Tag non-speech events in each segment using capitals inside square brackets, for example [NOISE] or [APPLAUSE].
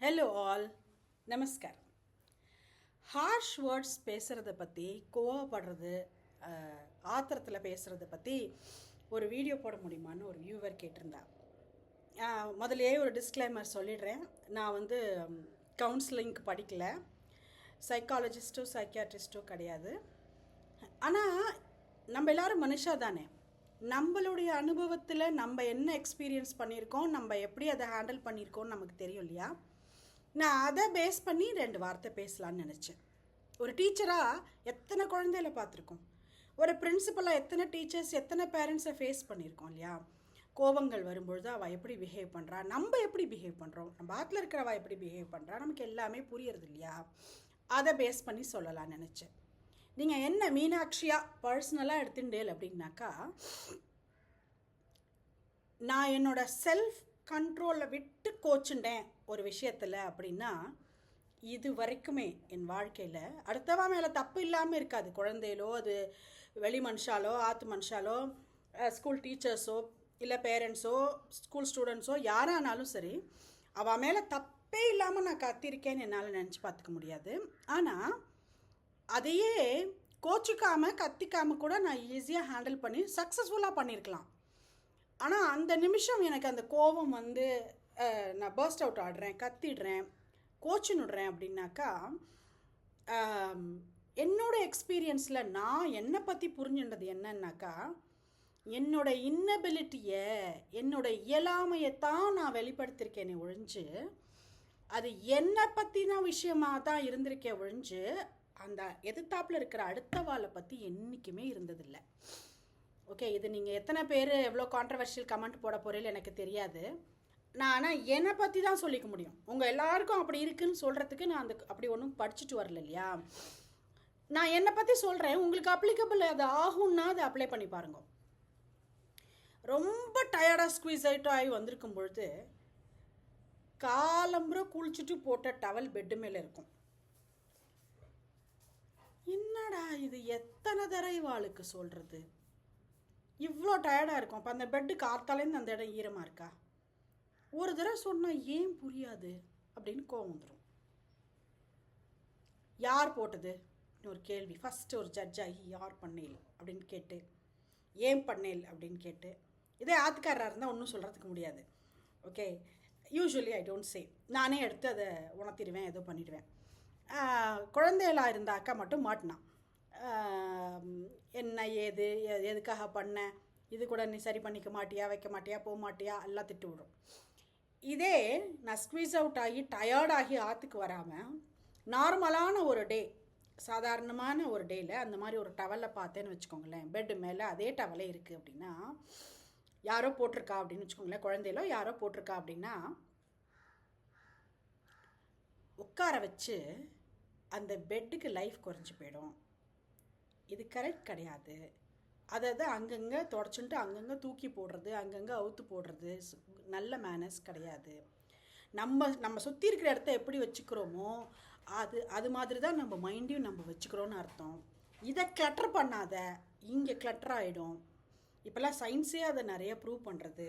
Hello all நமஸ்கார் harsh words பேசுகிறத பற்றி கோவப்படுறது ஆத்திரத்தில் பேசுகிறத பற்றி ஒரு வீடியோ போட முடியுமான்னு ஒரு வியூவர் கேட்டிருந்தா. முதலே ஒரு டிஸ்க்ளைமர் சொல்லிடுறேன். நான் வந்து கவுன்சிலிங்க்கு படிக்கல. சைக்காலஜிஸ்ட்டோ சைக்கியாட்ரிஸ்ட்டோ கிடையாது. ஆனால் நம்ம எல்லாரும் மனுஷா தானே. நம்மளுடைய அனுபவத்தில் நம்ம என்ன எக்ஸ்பீரியன்ஸ் பண்ணியிருக்கோம் நம்ம எப்படி அதை ஹேண்டில் பண்ணியிருக்கோம்னு நமக்கு தெரியும் இல்லையா? நான் அதை பேஸ் பண்ணி ரெண்டு வார்த்தை பேசலான்னு நினச்சேன். ஒரு டீச்சராக எத்தனை குழந்தையில பார்த்துருக்கோம்? ஒரு பிரின்சிபலாக எத்தனை டீச்சர்ஸ் எத்தனை பேரண்ட்ஸை ஃபேஸ் பண்ணியிருக்கோம் இல்லையா? கோபங்கள் வரும்பொழுது அவள் எப்படி பிஹேவ் பண்ணுறா நம்ம எப்படி பிஹேவ் பண்ணுறோம் நம்ம ஆற்றில் இருக்கிறவா எப்படி பிஹேவ் பண்ணுறா நமக்கு எல்லாமே புரியறது இல்லையா? அதை பேஸ் பண்ணி சொல்லலாம்னு நினச்சேன். நீங்கள் என்ன மீனாட்சியாக பர்சனலாக எடுத்துட்டேல் அப்படின்னாக்கா நான் என்னோட செல்ஃப் கண்ட்ரோலை விட்டு கோச்சுட்டேன். ஒரு விஷயத்தில் அப்படின்னா இது வரைக்குமே என் வாழ்க்கையில் அடுத்தவா மேலே தப்பு இல்லாமல் இருக்காது. குழந்தையிலோ அது வெளி மனுஷாலோ ஆத்து மனுஷாலோ ஸ்கூல் டீச்சர்ஸோ இல்லை பேரண்ட்ஸோ ஸ்கூல் ஸ்டூடெண்ட்ஸோ யாரானாலும் சரி அவள் மேலே தப்பே இல்லாமல் நான் கத்திருக்கேன்னு என்னால் நினச்சி பார்த்துக்க முடியாது. ஆனால் அதையே கோச்சிக்காமல் கத்திக்காமல் கூட நான் ஈஸியாக ஹேண்டில் பண்ணி சக்ஸஸ்ஃபுல்லாக பண்ணியிருக்கலாம் ஆனால் அந்த நிமிஷம் எனக்கு அந்த கோபம் வந்து நான் பர்ஸ்ட் அவுட் ஆடுறேன் கத்திடுறேன் கோச்சினுடுறேன் அப்படின்னாக்கா என்னோட எக்ஸ்பீரியன்ஸில் நான் என்னை பற்றி புரிஞ்சுன்றது என்னன்னாக்கா என்னோட இன்னபிலிட்டியை என்னோட இயலாமையை தான் நான் வெளிப்படுத்தியிருக்கேனே ஒழிஞ்சு அது என்னை பற்றின விஷயமாக தான் இருந்திருக்கே ஒழிஞ்சு அந்த எதிர்த்தாப்பில் இருக்கிற அடுத்த வாழை பற்றி என்றைக்குமே இருந்ததில்லை. ஓகே இது நீங்கள் எத்தனை பேர் எவ்வளோ கான்ட்ரவர்ஷியல் கமெண்ட் போட போகிறீங்க எனக்கு தெரியாது. நான் ஆனால் என்னை பற்றி தான் சொல்லிக்க முடியும். உங்கள் எல்லாருக்கும் அப்படி இருக்குன்னு சொல்கிறதுக்கு நான் அந்த அப்படி ஒன்றும் படிச்சுட்டு வரல இல்லையா? நான் என்னை பற்றி சொல்கிறேன் உங்களுக்கு அப்ளிகபிள் அது ஆகும்னா அதை அப்ளை பண்ணி பாருங்க. ரொம்ப டயர்டாக ஸ்குவீஸ் ஆகிட்டு ஆகி வந்திருக்கும் பொழுது காலம்புற குளிச்சுட்டு போட்ட டவல் பெட்டு மேலே இருக்கும். என்னடா இது? எத்தனை தடவை வாளுக்கு சொல்கிறது இவ்வளோ டயர்டாக இருக்கும். அப்போ அந்த பெட்டு காத்தாலேருந்து அந்த இடம் ஈரமாக இருக்கா? ஒரு தடவை சொன்னால் ஏன் புரியாது? அப்படின்னு கோவம் வந்துடும் யார் போட்டது? ஒரு கேள்வி. ஃபஸ்ட்டு ஒரு ஜட்ஜ் ஆகி யார் பண்ணேல் அப்படின்னு கேட்டு ஏன் பண்ணேல் அப்படின்னு கேட்டு. இதே ஆத்துக்காரராக இருந்தால் ஒன்றும் சொல்கிறதுக்கு முடியாது. Okay usually I don't say நானே எடுத்து அதை உணர்த்திடுவேன் ஏதோ பண்ணிடுவேன். குழந்தைகளாக இருந்த அக்கா மட்டும் மாட்டினான் என்ன ஏது எ- எதுக்காக பண்ண? இது கூட நீ சரி பண்ணிக்க மாட்டியா வைக்க மாட்டியா போக மாட்டியா? எல்லாம் திட்டு விடும். இதே நான் ஸ்க்வீஸ் அவுட் ஆகி டயர்டாகி ஆற்றுக்கு வராமல் நார்மலான ஒரு டே சாதாரணமான ஒரு டேயில் அந்த மாதிரி ஒரு டவலை பார்த்தேன்னு வச்சுக்கோங்களேன். பெட்டு மேலே அதே டவலே இருக்குது அப்படின்னா யாரோ போட்டிருக்கா அப்படின்னு வச்சுக்கோங்களேன். குழந்தையிலோ யாரோ போட்டிருக்கா அப்படின்னா உட்கார வச்சு அந்த பெட்டுக்கு லைஃப் குறைஞ்சி போயிடும். இது கரெக்ட் கிடையாது. அதை அதை அங்கங்கே தொடச்சுன்ட்டு அங்கங்கே தூக்கி போடுறது அங்கங்கே அவுத்து போடுறது. நல்ல மேனஸ் கிடையாது. நம்ம நம்ம சுற்றி இருக்கிற இடத்த எப்படி வச்சுக்கிறோமோ அது அது மாதிரி தான் நம்ம மைண்டையும் நம்ம வச்சுக்கிறோன்னு அர்த்தம். இதை கிளட்டர் பண்ணாத இங்கே கிளட்டர் ஆகிடும் இப்போல்லாம் சயின்ஸே அதை நிறைய ப்ரூவ் பண்ணுறது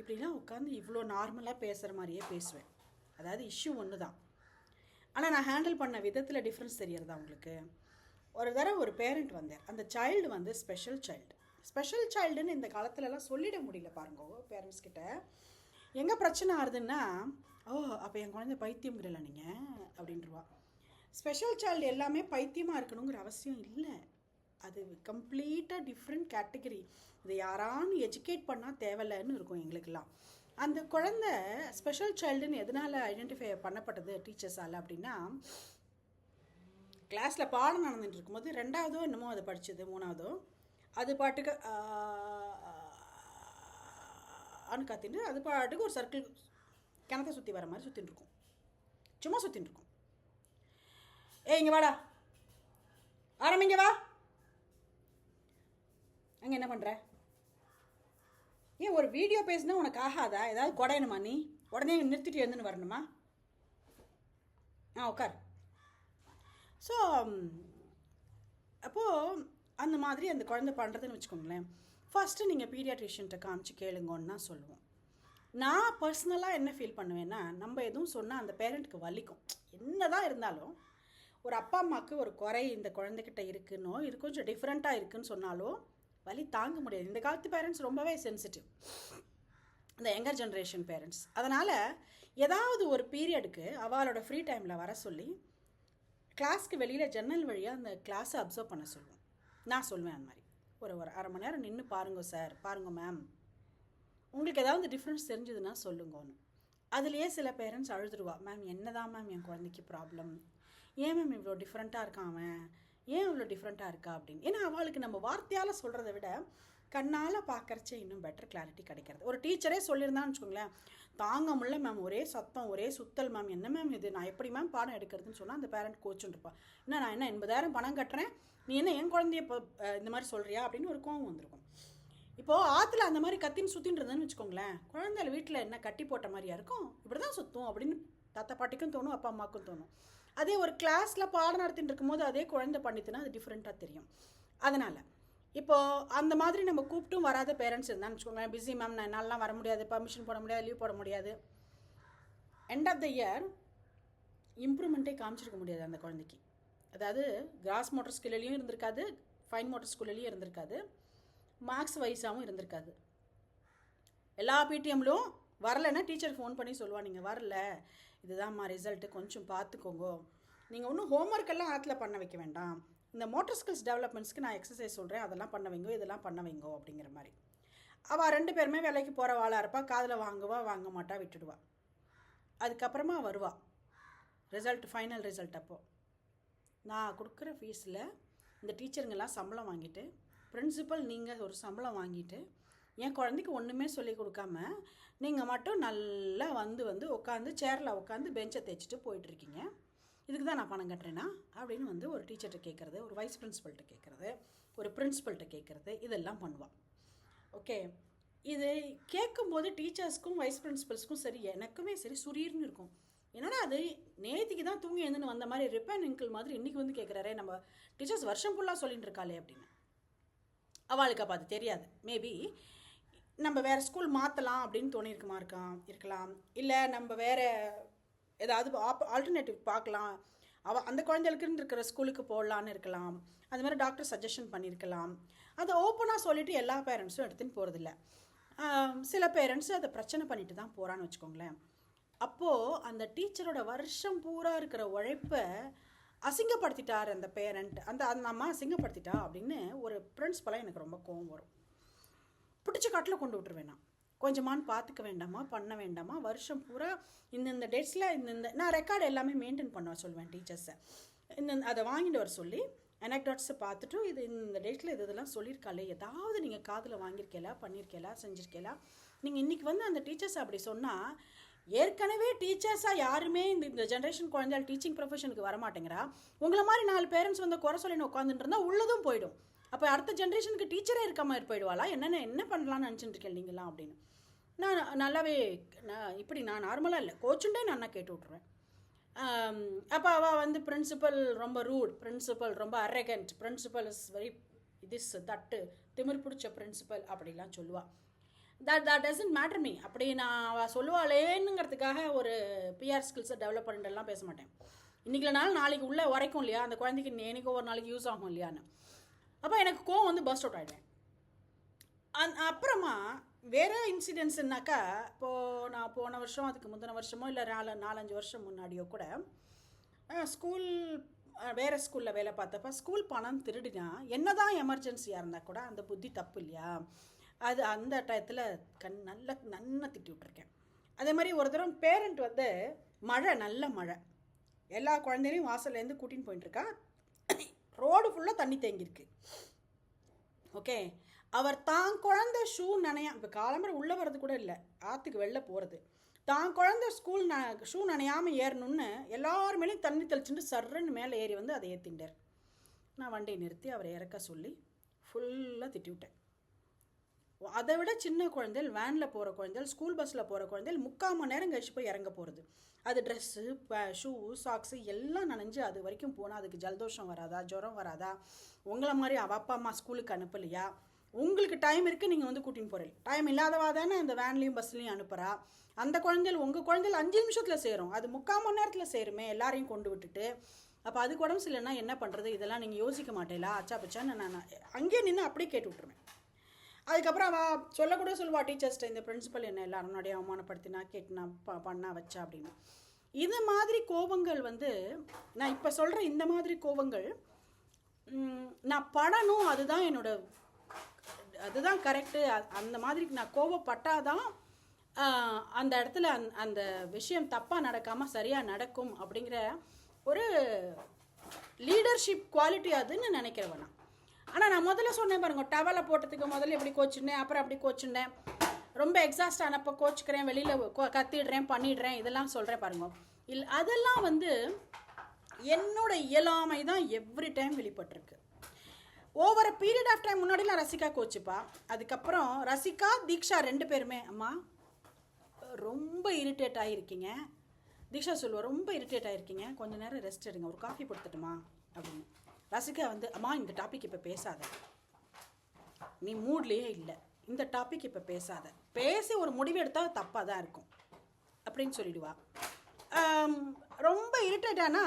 இப்படிலாம் உட்காந்து இவ்வளோ நார்மலாக பேசுகிற மாதிரியே பேசுவேன். அதாவது இஷ்யூ ஒன்று தான் ஆனால் நான் ஹேண்டில் பண்ண விதத்தில் டிஃப்ரென்ஸ் தெரியறதா உங்களுக்கு? ஒரு தடவை ஒரு பேரண்ட் வந்தார். அந்த சைல்டு வந்து ஸ்பெஷல் சைல்டு ஸ்பெஷல் சைல்டுன்னு இந்த காலத்துலலாம் சொல்லிட முடியல பாருங்க பேரண்ட்ஸ் கிட்ட. எங்கே பிரச்சனை ஆகுதுன்னா ஓ அப்போ என் குழந்தை பைத்தியம்ங்கிறல நீங்கள் அப்படின்றவா ஸ்பெஷல் சைல்டு எல்லாமே பைத்தியமாக இருக்கணுங்கிற அவசியம் இல்லை. அது கம்ப்ளீட்டாக டிஃப்ரெண்ட் கேட்டகரி இதை யாரான்னு எஜுகேட் பண்ணால் தேவையில்லைன்னு இருக்கும் எங்களுக்கெல்லாம். அந்த குழந்தை ஸ்பெஷல் சைல்டுன்னு எதனால் ஐடென்டிஃபை பண்ணப்பட்டது டீச்சர்ஸால் அப்படின்னா கிளாஸில் பாடம் நடந்துட்டு இருக்கும்போது ரெண்டாவதோ என்னமோ அது படித்தது மூணாவதோ. அது பாட்டுக்கு ஆன்னு கத்திட்டு அது பாட்டுக்கு ஒரு சர்க்கிள் கிணத்தை சுற்றி வர மாதிரி சுற்றின்னு இருக்கும் சும்மா சுற்றின்னு இருக்கும் ஏய் இங்கே வாடா. ஆரம்பிங்க வா. அங்கே என்ன பண்ணுற ஏன் ஒரு வீடியோ பேசினா உனக்கு ஆகாதா? ஏதாவது குடையணுமா நீ? உடனே நிறுத்திட்டு எழுந்துன்னு வரணுமா? ஆ உட்கார் ஸோ um, அப்போது அந்த மாதிரி அந்த குழந்தை பண்ணுறதுன்னு வச்சுக்கோங்களேன். ஃபஸ்ட்டு நீங்கள் பீடியாட்ரிஷியன்ட்ட காமிச்சு கேளுங்கன்னு தான் சொல்லுவோம். நான் பர்சனலாக என்ன ஃபீல் பண்ணுவேன்னா நம்ம எதுவும் சொன்னால் அந்த பேரண்ட்டுக்கு வலிக்கும். என்ன தான் இருந்தாலும் ஒரு அப்பா அம்மாவுக்கு ஒரு குறை இந்த குழந்தைகிட்ட இருக்குன்னோ இது கொஞ்சம் டிஃப்ரெண்ட்டாக இருக்குன்னு சொன்னாலும் வலி தாங்க முடியாது. இந்த காலத்து பேரண்ட்ஸ் ரொம்பவே சென்சிட்டிவ் இந்த யங்கர் ஜென்ரேஷன் பேரண்ட்ஸ் அதனால் ஏதாவது ஒரு பீரியடுக்கு அவளோட ஃப்ரீ டைமில் வர சொல்லி கிளாஸ்க்கு வெளியில் ஜன்னல் வழியாக அந்த கிளாஸை அப்சர்வ் பண்ண சொல்லுவோம் நான் சொல்லுவேன் அந்த மாதிரி. ஒரு ஒரு அரை மணி நேரம் நின்று பாருங்க சார் பாருங்க மேம். உங்களுக்கு ஏதாவது டிஃப்ரென்ஸ் தெரிஞ்சதுன்னா சொல்லுங்கன்னு. அதுலேயே சில பேரண்ட்ஸ் அழுதுருவா மேம் என்னதான் மேம் என் குழந்தைக்கு ப்ராப்ளம் ஏன் மேம் இவ்வளோ டிஃப்ரெண்ட்டாக இருக்கான் அவன்? ஏன் இவ்வளோ டிஃப்ரெண்ட்டாக இருக்கா? அப்படின்னு. ஏன்னா அவளுக்கு நம்ம வார்த்தையால் சொல்கிறத விட கண்ணால் பார்க்கறச்சே இன்னும் பெட்டர் கிளாரிட்டி கிடைக்கிறது. ஒரு டீச்சரே சொல்லியிருந்தான்னு வச்சுக்கோங்களேன் தாங்க முடியல மேம் ஒரே சத்தம் ஒரே சுத்தல் மேம் என்ன மேம் இது? நான் எப்படி மேம் பாடம் எடுக்கிறதுன்னு சொன்னால் அந்த பேரண்ட் கோச்சுன்னு இருப்பா. என்ன நான் என்ன எண்பதாயிரம் பணம் கட்டுறேன்? நீ என்ன என் குழந்தைய இப்போ இந்த மாதிரி சொல்கிறியா அப்படின்னு ஒரு கோவம் வந்திருக்கும். இப்போது ஆற்றுல அந்த மாதிரி கத்தின்னு சுற்றின்னு இருந்தேன்னு வச்சுக்கோங்களேன் குழந்தைல வீட்டில் என்ன கட்டி போட்ட மாதிரியா இருக்கும்? இப்படி தான் சுற்றும் அப்படின்னு தாத்தா பாட்டிக்கும் தோணும் அப்பா அம்மாவுக்கும் தோணும். அதே ஒரு கிளாஸில் பாடம் நடத்திட்டு இருக்கும்போது அதே குழந்தை பண்ணிட்டுனா அது டிஃப்ரெண்ட்டாக தெரியும். அதனால் இப்போது அந்த மாதிரி நம்ம கூப்பிட்டும் வராத பேரண்ட்ஸ் இருந்தான்னு வச்சுக்கோங்களேன் பிஸி மேம் நான் என்னாலலாம் வர முடியாது பர்மிஷன் போட முடியாது லீவ் போட முடியாது. எண்ட் ஆஃப் த இயர் இம்ப்ரூவ்மெண்ட்டே காமிச்சிருக்க முடியாது அந்த குழந்தைக்கு. அதாவது கிராஸ் மோட்டர் ஸ்கில்லையும் இருந்திருக்காது ஃபைன் மோட்டர் ஸ்கூல்லையும் இருந்திருக்காது மார்க்ஸ் வைஸாகவும் இருந்திருக்காது. எல்லா பிடிஎம்லும் வரலைன்னா டீச்சர் ஃபோன் பண்ணி சொல்லுவா நீங்கள் வரல இதுதான்மா ரிசல்ட்டு கொஞ்சம் பார்த்துக்கோங்க. நீங்கள் ஒன்றும் ஹோம்ஒர்க்கெல்லாம் ஆற்றுல பண்ண வைக்க வேண்டாம். இந்த மோட்டர் ஸ்கில்ஸ் டெவலப்மெண்ட்ஸ்க்கு நான் எக்ஸசைஸ் சொல்கிறேன் அதெல்லாம் பண்ண வைங்கோ இதெல்லாம் பண்ண வைங்கோ அப்படிங்கிற மாதிரி. அவள் ரெண்டு பேருமே வேலைக்கு போகிற வாளாக இருப்பா. காதில் வாங்குவா வாங்க மாட்டா விட்டுடுவா. அதுக்கப்புறமா வருவா. ரிசல்ட் ஃபைனல் ரிசல்ட் அப்போது நான் கொடுக்குற ஃபீஸில் இந்த டீச்சருங்கெல்லாம் சம்பளம் வாங்கிட்டு பிரின்சிபல் நீங்கள் ஒரு சம்பளம் வாங்கிட்டு என் குழந்தைக்கு ஒன்றுமே சொல்லி கொடுக்காம நீங்கள் மட்டும் நல்லா வந்து வந்து உட்காந்து சேரில் உட்காந்து பெஞ்சை தைச்சிட்டு போயிட்டுருக்கீங்க. இதுக்கு தான் நான் பணம் கட்டுறேன்னா அப்படின்னு வந்து ஒரு டீச்சர்கிட்ட கேட்குறது ஒரு வைஸ் பிரின்ஸிபல்கிட்ட கேட்குறது ஒரு பிரின்ஸிபல்கிட்ட கேட்குறது இதெல்லாம் பண்ணுவாள் ஓகே இது கேட்கும்போது டீச்சர்ஸ்க்கும் வைஸ் பிரின்ஸிபல்ஸ்க்கும் சரி எனக்குமே சரி சுரீர்னு இருக்கும். என்னடா அது? நேத்திக்கு தான் தூங்கி எழுந்துன்னு வந்த மாதிரி ரிப்பன் இங்கிள் மாதிரி இன்றைக்கி வந்து கேட்குறாரே நம்ம டீச்சர்ஸ் வருஷம் ஃபுல்லாக சொல்லிட்டு இருக்காளே அப்படின்னு. அவளுக்கு அப்போ அது தெரியாது. மேபி நம்ம வேறு ஸ்கூல் மாற்றலாம் அப்படின்னு தோணியிருக்குமா இருக்கான் இருக்கலாம். இல்லை நம்ம வேறு ஏதாவது ஆப் ஆல்டர்னேட்டிவ் பார்க்கலாம். அவ அந்த குழந்தைகளுக்குன்னு இருக்கிற ஸ்கூலுக்கு போடலான்னு இருக்கலாம். அது மாதிரி டாக்டர் சஜஷன் பண்ணியிருக்கலாம். அதை ஓப்பனாக சொல்லிவிட்டு எல்லா பேரண்ட்ஸும் எடுத்துன்னு போகிறதில்ல சில பேரண்ட்ஸ் அதை பிரச்சனை பண்ணிட்டு தான் போகிறான்னு வச்சுக்கோங்களேன். அப்போது அந்த டீச்சரோட வருஷம் பூரா இருக்கிற உழைப்பை அசிங்கப்படுத்திட்டார் அந்த பேரண்ட் அந்த அந்த அம்மா அசிங்கப்படுத்திட்டா அப்படின்னு ஒரு பிரின்ஸ்பலாக எனக்கு ரொம்ப கோவம் வரும். பிடிச்ச காட்டில் கொண்டு விட்டுருவேன் நான். கொஞ்சமான்னு பார்த்துக்க வேண்டாமா? பண்ண வேண்டாமா? வருஷம் பூரா இந்தந்த டேட்ஸில் இந்தந்த நான் ரெக்கார்டு எல்லாமே மெயின்டைன் பண்ண சொல்லுவேன் டீச்சர்ஸை இந்த அதை வாங்கிட்டு வர சொல்லி அனக்டாட்ஸை பார்த்துட்டு இது இந்த டேட்டில் இது இதெல்லாம் சொல்லியிருக்காளே. ஏதாவது நீங்கள் காதில் வாங்கியிருக்கேலா பண்ணியிருக்கேலா செஞ்சுருக்கேலா நீங்கள் இன்றைக்கி வந்து அந்த டீச்சர்ஸ் அப்படி சொன்னால் ஏற்கனவே டீச்சர்ஸாக யாருமே இந்த இந்த ஜென்ரேஷன் குழந்தைகள் டீச்சிங் ப்ரொஃபஷனுக்கு வரமாட்டேங்கிறா. உங்களை மாதிரி நாலு பேரண்ட்ஸ் வந்து குறை சொல்லின்னு உட்காந்துட்டு இருந்தால் உள்ளதும் போயிடும். அப்போ அடுத்த ஜென்ரேஷனுக்கு டீச்சரே இருக்க மாதிரி போயிடுவாளா? என்னென்ன என்ன பண்ணலாம்னு நினச்சிட்டு இருக்கேன் நீங்களாம் அப்படின்னு. நான் நல்லாவே நான் இப்படி நான் நார்மலாக இல்லை. கோச்சுண்டே நான் கேட்டு விட்ருவேன் அப்போ அவள் வந்து பிரின்சிபல் ரொம்ப ரூட் பிரின்சிபல் ரொம்ப arrogant principal is very this தட்டு திமிர் பிடிச்ச பிரின்சிபல் அப்படிலாம் சொல்லுவாள் that that doesn't matter me அப்படி நான் அவள் சொல்லுவாளேனுங்கிறதுக்காக ஒரு பிஆர் ஸ்கில்ஸை டெவலப் பண்ணிட்டுலாம் பேச மாட்டேன். இன்றைக்கிலனாலும் நாளைக்கு உள்ளே உரைக்கும் இல்லையா? அந்த குழந்தைக்கு என்னைக்கு ஒரு நாளைக்கு யூஸ் ஆகும் இல்லையான்னு. அப்போ எனக்கு கோவம் வந்து பஸ் அவுட் ஆகிட்டேன் அந் அப்புறமா வேறு இன்சிடென்ட்ஸ்னாக்கா இப்போது நான் போன வருஷம் அதுக்கு முந்தின வருஷமோ இல்லை நாலு நாலஞ்சு வருஷம் முன்னாடியோ கூட ஸ்கூல் வேறு ஸ்கூலில் வேலை பார்த்தப்ப ஸ்கூல் பணம் திருடினா என்ன தான் எமர்ஜென்சியாக இருந்தால் கூட அந்த புத்தி தப்பு இல்லையா? அது அந்த டயத்தில் கண் நல்ல நன்னா திட்டி விட்ருக்கேன் அதே மாதிரி ஒரு தடவை பேரண்ட் வந்து மழை நல்ல மழை. எல்லா குழந்தையும் வாசல்லேருந்து கூட்டின்னு போயிட்டுருக்கா ரோடு ஃபுல்லாக தண்ணி தேங்கியிருக்கு. ஓகே அவர் தான் குழந்த ஷூ நனையா இப்போ காலம்பரை உள்ளே வர்றது கூட இல்லை. ஆற்றுக்கு வெளில போகிறது தான் குழந்த ஸ்கூல் ந ஷூ நனையாமல் ஏறணும்னு எல்லார் மேலேயும் தண்ணி தெளிச்சுட்டு சர்றன்னு மேலே ஏறி வந்து அதை ஏற்றிண்டார் நான் வண்டியை நிறுத்தி அவரை இறக்க சொல்லி ஃபுல்லாக திட்டி விட்டேன். அதை விட சின்ன குழந்தைகள் வேனில் போகிற குழந்தைகள் ஸ்கூல் பஸ்ஸில் போகிற குழந்தைகள் முக்கால் மணி நேரம் கழிச்சு போய் இறங்க போகிறது அது ட்ரெஸ்ஸு ஷூ சாக்ஸு எல்லாம் நனைஞ்சு அது வரைக்கும் போனால் அதுக்கு ஜலதோஷம் வராதா ஜுரம் வராதா? உங்களை மாதிரி அவள் அப்பா அம்மா ஸ்கூலுக்கு அனுப்பலையா? உங்களுக்கு டைம் இருக்குது நீங்கள் வந்து கூட்டின்னு போகிறீங்க டைம் இல்லாதவா தானே இந்த வேன்லேயும் பஸ்லேயும் அனுப்புகிறா அந்த குழந்தைகள் உங்கள் குழந்தைகள் அஞ்சு நிமிஷத்தில் சேரும். அது முக்கால் மணி நேரத்தில் சேருமே எல்லாரையும் கொண்டு விட்டுட்டு. அப்போ அதுக்கு உடம்பு சரியில்லைன்னா என்ன பண்ணுறது இதெல்லாம் நீங்கள் யோசிக்க மாட்டேலா? அச்சா பச்சான்னு நான் அங்கேயே நின்று அப்படியே கேட்டு விட்ருவேன் அதுக்கப்புறம் அவள் சொல்லக்கூட சொல்லுவா டீச்சர்ஸ்ட்டு இந்த பிரின்சிபல் என்ன எல்லாரும் முன்னாடியே அவமானப்படுத்தினா கேட்டினா ப பண்ணா வச்சா அப்படின்னு. இது மாதிரி கோபங்கள் வந்து நான் இப்போ சொல்கிற இந்த மாதிரி கோபங்கள் நான் படணும் அதுதான் என்னோட அதுதான் கரெக்டு அந்த மாதிரி நான் கோவப்பட்டாதான் அந்த இடத்துல அந்த அந்த விஷயம் தப்பாக நடக்காமல் சரியாக நடக்கும் அப்படிங்கிற ஒரு லீடர்ஷிப் குவாலிட்டி அதுன்னு நினைக்கிறவன் ஆனால் நான் முதல்ல சொன்னேன் பாருங்கள் டவலை போட்டதுக்கு முதல்ல எப்படி கோச்சுனேன் அப்புறம் அப்படி கோச்சுனேன். ரொம்ப எக்ஸாஸ்ட் ஆனப்போ கோச்சுக்கிறேன் வெளியில் கத்திடுறேன் பண்ணிடுறேன் இதெல்லாம் சொல்கிறேன் பாருங்க. இல் அதெல்லாம் வந்து என்னோட இயலாமை தான் எவ்ரி டைம் வெளிப்பட்டிருக்கு. ஓவர பீரியட் ஆஃப் டைம் முன்னாடிலாம் ரசிகா கோச்சுப்பா. அதுக்கப்புறம் ரசிகா தீக்ஷா ரெண்டு பேருமே அம்மா ரொம்ப இரிட்டேட் ஆகிருக்கீங்க தீக்ஷா சொல்லுவா ரொம்ப இரிட்டேட் ஆகிருக்கீங்க கொஞ்சம் நேரம் ரெஸ்ட் எடுங்க. ஒரு காஃபி கொடுத்துட்டுமா அப்படின்னு. ரசிகா வந்து அம்மா இந்த டாபிக் இப்போ பேசாத. நீ மூட்லேயே இல்லை. இந்த டாபிக் இப்போ பேசாத. பேசி ஒரு முடிவு எடுத்தால் தப்பாக தான் இருக்கும். அப்படின்னு சொல்லிடுவா. ரொம்ப இரிட்டேட்டானா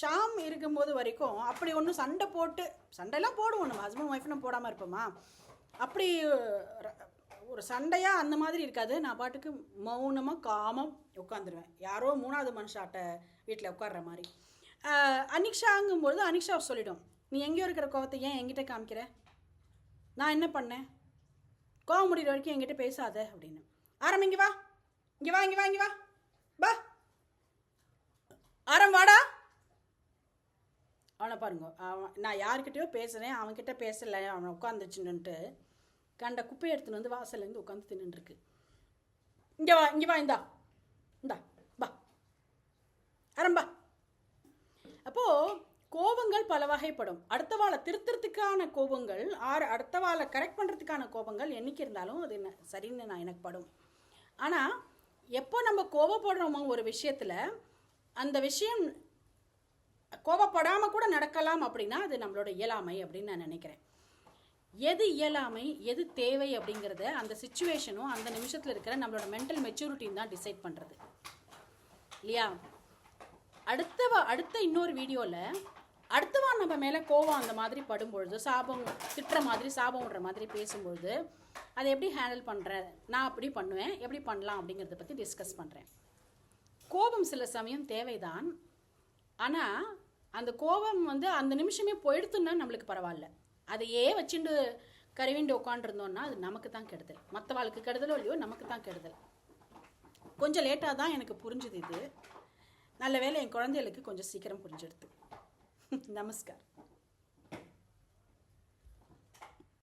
ஷாம் இருக்கும்போது வரைக்கும் அப்படி ஒன்றும் சண்டை போட்டு சண்டைலாம் போடுவோம். நம்ம ஹஸ்பண்ட் ஒய்ஃப்னு போடாமல் இருப்போமா? அப்படி ஒரு சண்டையாக அந்த மாதிரி இருக்காது. நான் பாட்டுக்கு மௌனமாக காமம் உட்காந்துருவேன் யாரோ மூணாவது மனுஷாட்ட வீட்டில் உட்கார்ற மாதிரி. ஆஹ், அனிக்ஷாங்கும்போது அனிக்ஷா சொல்லிடும் நீ எங்கேயோ இருக்கிற கோவத்தை ஏன் என்கிட்ட காமிக்கிற? நான் என்ன பண்ணேன்? கோவம் முடிகிற வரைக்கும் என்கிட்ட பேசாத அப்படின்னு. ஆரம் இங்கே வா. இங்கே வா இங்கே வா இங்கே வா. பா ஆரம் வாடா. அவனை பாருங்க அவன் நான் யார்கிட்டயோ பேசுகிறேன் அவன்கிட்ட பேசலை அவன் உட்காந்துச்சுன்னுட்டு கண்ட குப்பையை எடுத்துன்னு வந்து வாசல்லேருந்து உட்காந்து தின்னுருக்கு இங்கே வா இங்கே வா இந்தா. இந்தா பா அரம்பா அப்போது கோபங்கள் பல வகைப்படும். அடுத்த வாழை திருத்தறதுக்கான கோபங்கள் ஆறு அடுத்த வாழை கரெக்ட் பண்ணுறதுக்கான கோபங்கள் என்னைக்கு இருந்தாலும் அது என்ன சரின்னு நான் எனக்கு படும் ஆனால் எப்போ நம்ம கோபப்படுறோமோ ஒரு விஷயத்தில் அந்த விஷயம் கோபப்படாமல் கூட நடக்கலாம் அப்படின்னா அது நம்மளோட இயலாமை அப்படின்னு நான் நினைக்கிறேன். எது இயலாமை எது தேவை அப்படிங்கிறத அந்த சுச்சுவேஷனும் அந்த நிமிஷத்தில் இருக்கிற நம்மளோட மென்டல் மெச்சூரிட்டியும் தான் டிசைட் பண்ணுறது இல்லையா? அடுத்த அடுத்த இன்னொரு வீடியோவில் அடுத்தவா நம்ம மேலே கோவம் அந்த மாதிரி படும்பொழுது சாபம் திட்டுற மாதிரி சாபம் விடுற மாதிரி பேசும்பொழுது அதை எப்படி ஹேண்டில் பண்ணுறேன் நான் அப்படி பண்ணுவேன் எப்படி பண்ணலாம் அப்படிங்கிறத பற்றி டிஸ்கஸ் பண்ணுறேன் கோபம் சில சமயம் தேவைதான். ஆனால் அந்த கோபம் வந்து அந்த நிமிஷமே போயிடுத்துன்னா நம்மளுக்கு பரவாயில்ல. அதையே வச்சுட்டு கருவிண்டு உட்காண்டிருந்தோம்னா அது நமக்கு தான் கெடுதல். மற்றவாளுக்கு கெடுதலோ இல்லையோ நமக்கு தான் கெடுதல். கொஞ்சம் லேட்டாக தான் எனக்கு புரிஞ்சுது இது. நல்ல வேளை என் குழந்தைகளுக்கு கொஞ்சம் சீக்கிரம் புரிஞ்சிடுது [LAUGHS] நமஸ்கார்.